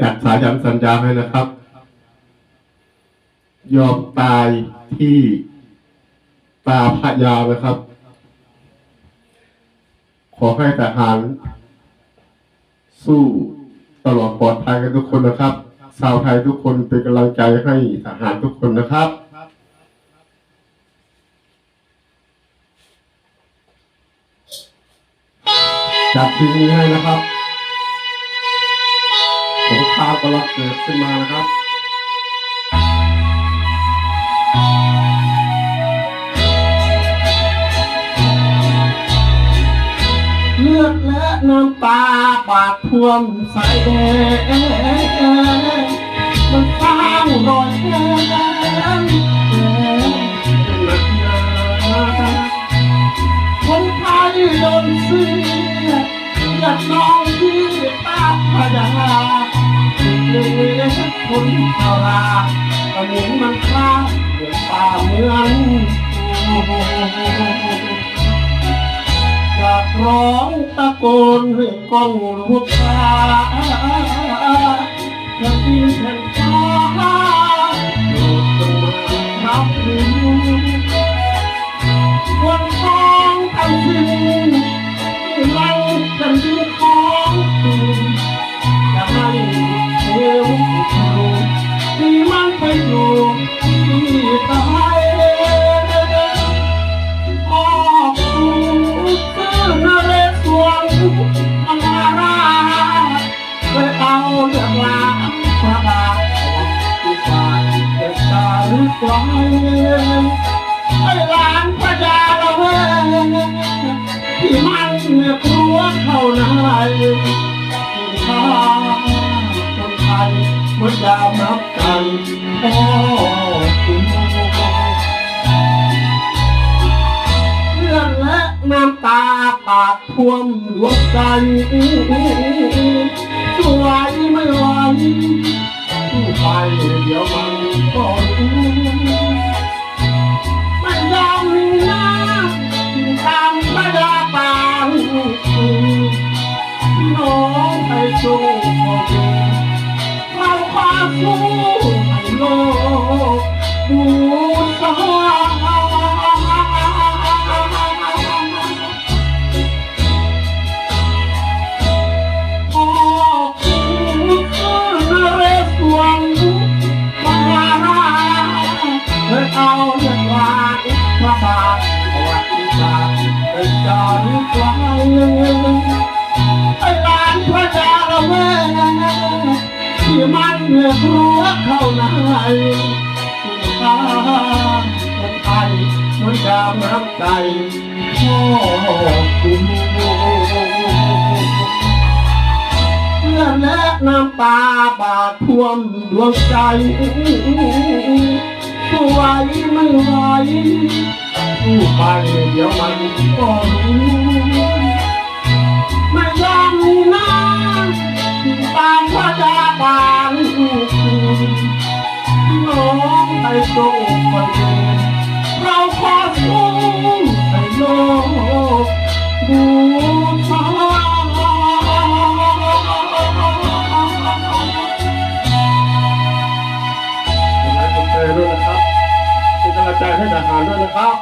จัดสายันสัญญาให้นะครับ ยอมตายที่ตาพระยานะครับ ขอให้ทหาร สู้ตลอดปลอดภัยกันทุกคนนะครับ ชาวไทยทุกคนเป็นกำลังใจให้ทหารทุกคนนะครับจับทีนี้ให้นะครับ สงครามกำลังเกิดขึ้นมานะครับเลือดและน้ำตาบาดท่วมสายแดงมันสร้างรอยแผลคนไทยโดนเสียอยากนอง คนชาราตอนนี้มันคลาดเดือดป่าเมืองอยากร้องตะโกนให้กล้องลูกตาอยากดินแผ่นฟ้าโปรดจงมารับรู้วันท้องทั้งสิ้น ที่ไทยออกสู่คือนเรศวรอังาราไปเอาเรื่องราวพระบาทที่ฝ่ายเด็กตาหรือไกลไอ้หลานพระยาละเว มื่อยามรับกันโอ้คุณเลือดและน้ำตาปาดท่วมดวงใจสวยไม่ไหวผู้ไปเดี๋ยวมันก็รู้ไม่ยอมมีหน้าตามพระยาปางน้องไปสู่ ข เหนือกลัวเข้าในคุณค่าคนไทยเหมือนยามน้ำใจพ่อคุณเพื่อนและน้ำตาบาดท่วมดวงใจสู้ไหวไม่ไหวสู้ไปเดี๋ยวมันก็รู้ go again. Now fast home, I know. Bhutan. ใจให้ทหารด้วยนะครับ